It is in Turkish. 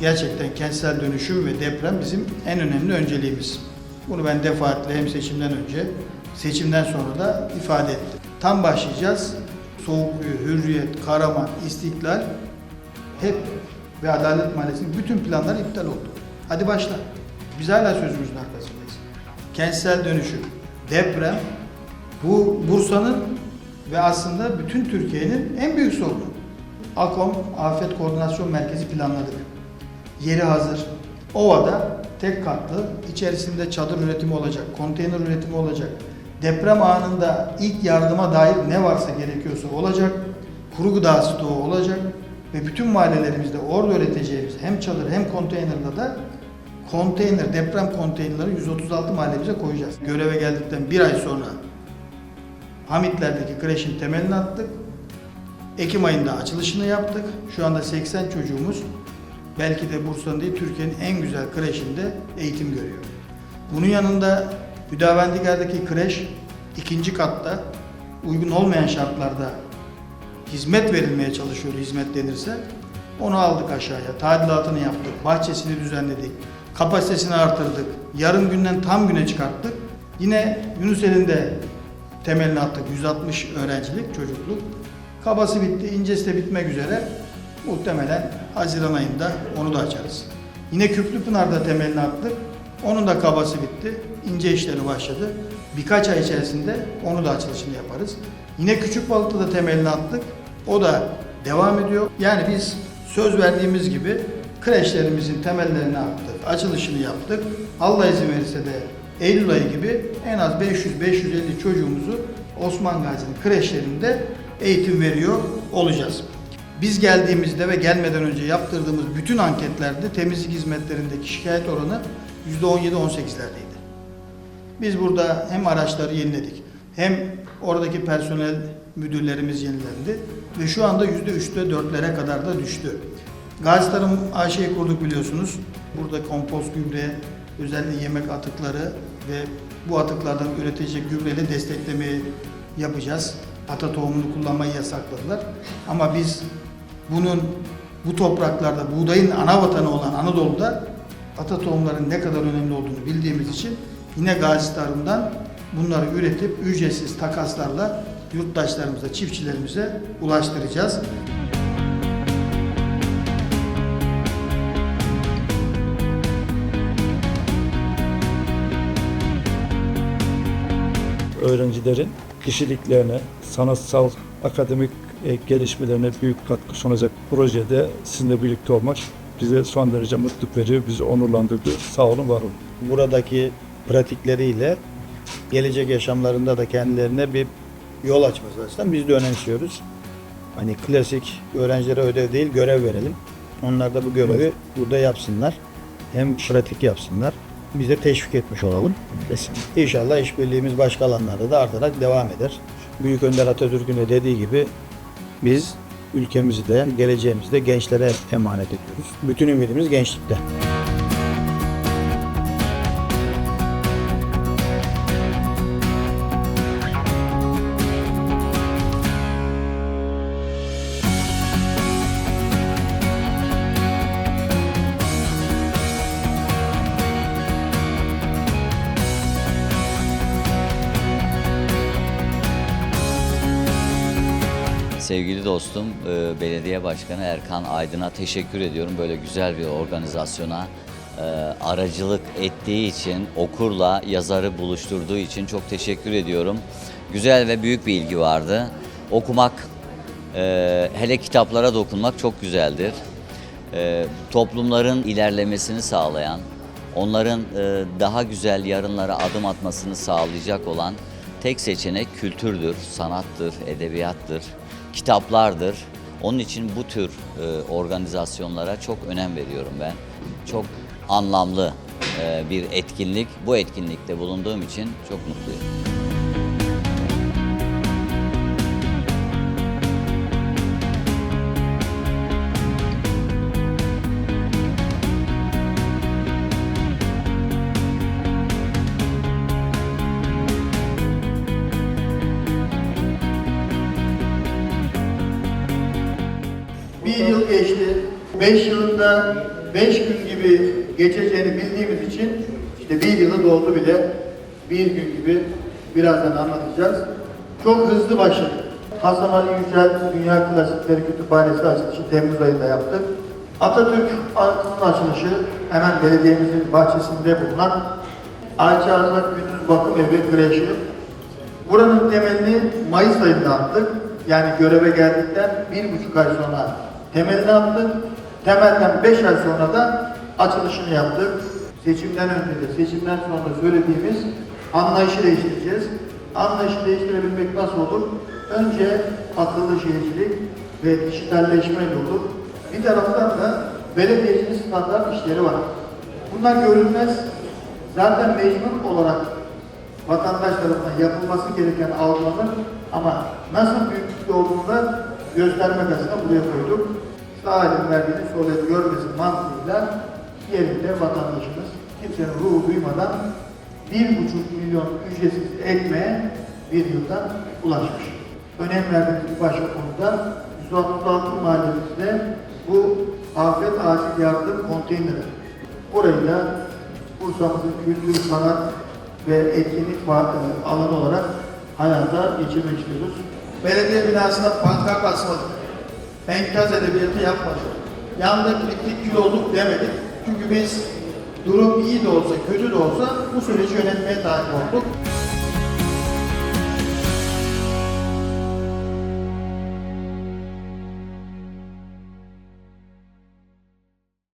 Gerçekten kentsel dönüşüm ve deprem bizim en önemli önceliğimiz. Bunu ben defaatle hem seçimden önce, seçimden sonra da ifade ettim. Tam başlayacağız. Soğukkuyu, Hürriyet, Karaman, İstiklal hep ve Adalet Mahallesi'nin bütün planları iptal oldu. Hadi başla. Biz hala sözümüzün arkasındayız. Kentsel dönüşüm, deprem bu Bursa'nın ve aslında bütün Türkiye'nin en büyük sorunu. AKOM, Afet Koordinasyon Merkezi planladık. Yeri hazır. Ova'da tek katlı, içerisinde çadır üretimi olacak, konteyner üretimi olacak. Deprem anında ilk yardıma dair ne varsa gerekiyorsa olacak. Kuru gıda stoğu olacak. Ve bütün mahallelerimizde orada üreteceğimiz hem çadır hem konteynerla da konteyner, deprem konteynerleri 136 mahallemize koyacağız. Göreve geldikten bir ay sonra Hamitler'deki kreşin temelini attık. Ekim ayında açılışını yaptık. Şu anda 80 çocuğumuz belki de Bursa'nın değil Türkiye'nin en güzel kreşinde eğitim görüyor. Bunun yanında Hüdavendigar'daki kreş ikinci katta uygun olmayan şartlarda hizmet verilmeye çalışıyor hizmet denirse. Onu aldık aşağıya, tadilatını yaptık, bahçesini düzenledik, kapasitesini artırdık, yarım günden tam güne çıkarttık. Yine Yunuseli'nde de temelini attık, 160 öğrencilik, çocukluk. Kabası bitti, incesi de bitmek üzere. Muhtemelen Haziran ayında onu da açarız. Yine Küplüpınar'da temelini attık. Onun da kabası bitti. ince işleri başladı. Birkaç ay içerisinde onu da açılışını yaparız. Yine Küçük Balık'ta da temelini attık. O da devam ediyor. Yani biz söz verdiğimiz gibi kreşlerimizin temellerini attık, açılışını yaptık. Allah izin verirse de Eylül ayı gibi en az 500-550 çocuğumuzu Osman Gazi'nin kreşlerinde eğitim veriyor olacağız. Biz geldiğimizde ve gelmeden önce yaptırdığımız bütün anketlerde temizlik hizmetlerindeki şikayet oranı %17-18'lerdeydi. Biz burada hem araçları yeniledik, hem oradaki personel müdürlerimiz yenilendi ve şu anda %3'te 4'lere kadar da düştü. Gazi Tarım AŞ'yi kurduk biliyorsunuz. Burada kompost gübre, özellikle yemek atıkları ve bu atıklardan üretilecek gübreyle desteklemeyi yapacağız. Ata tohumunu kullanmayı yasakladılar. Ama biz bunun bu topraklarda buğdayın ana vatanı olan Anadolu'da ata tohumların ne kadar önemli olduğunu bildiğimiz için yine Gazi Tarım'dan bunları üretip ücretsiz takaslarla yurttaşlarımıza, çiftçilerimize ulaştıracağız. öğrencilerin kişiliklerine, sanatsal, akademik gelişmelerine büyük katkı sunacak projede sizinle birlikte olmak bize son derece mutluluk veriyor, bizi onurlandırdı. Sağ olun, var olun. buradaki pratikleriyle gelecek yaşamlarında da kendilerine bir yol açması açısından biz de önemsiyoruz. Hani klasik öğrencilere ödev değil görev verelim. Onlar da bu görevi burada yapsınlar. Hem pratik yapsınlar. Biz de teşvik etmiş olalım. İnşallah işbirliğimiz başka alanlarda da artarak devam eder. Büyük Önder Atatürk'ün de dediği gibi biz ülkemizi de geleceğimizi de gençlere emanet ediyoruz. Bütün ümidimiz gençlikte. Sevgili dostum, e, Belediye Başkanı Erkan Aydın'a teşekkür ediyorum. Böyle güzel bir organizasyona e, aracılık ettiği için, okurla yazarı buluşturduğu için çok teşekkür ediyorum. Güzel ve büyük bir ilgi vardı. Okumak, e, hele kitaplara dokunmak çok güzeldir. Toplumların ilerlemesini sağlayan, onların daha güzel yarınlara adım atmasını sağlayacak olan tek seçenek kültürdür, sanattır, edebiyattır, kitaplardır. Onun için bu tür e, organizasyonlara çok önem veriyorum ben. Çok anlamlı e, bir etkinlik. Bu etkinlikte bulunduğum için çok mutluyum. Geçti. Beş yılında beş gün gibi geçeceğini bildiğimiz için işte bir yılı doldu bile. Bir gün gibi birazdan anlatacağız. Çok hızlı başladık. Hasan Ali Yücel Dünya Klasikleri Kütüphanesi açılışı Temmuz ayında yaptık. Atatürk Anıtı'nın açılışı hemen belediyemizin bahçesinde bulunan Ayça Azat Gündüz Bakım Evi Kreşi. Buranın temelini Mayıs ayında attık. Yani göreve geldikten bir buçuk ay sonra temelini attık. Temelden beş ay sonra da açılışını yaptık. Seçimden önce de seçimden sonra söylediğimiz anlayışı değiştireceğiz. Anlayışı değiştirebilmek nasıl olur? Önce akıllı şehircilik ve dijitalleşmeyle olur. Bir taraftan da belediyecilik standart işleri var. Bunlar görülmez. Zaten mecbur olarak vatandaş tarafından yapılması gereken algılanır ama nasıl büyüklükte olduğunu da göstermek adına buraya koyduk. Sağ elin verdiğini sol el görmesin mantığıyla yerinde vatandaşımız kimsenin ruhu duymadan bir buçuk milyon ücretsiz ekmeğe bir yılda ulaşmış. Önem verdiğimiz başka konuda 166 mahallemizde bu afet acil yardım konteyneri. Burayı da Bursa'mızın kültür, sanat ve etkinlik alanı olarak hayata geçirmek istiyoruz. Belediye binasına pankart asmadık. Enkaz edebiyatı yapmadık. Yandık, bittik, kül olduk demedik. Çünkü biz durum iyi de olsa, kötü de olsa bu süreci yönetmeye talip olduk.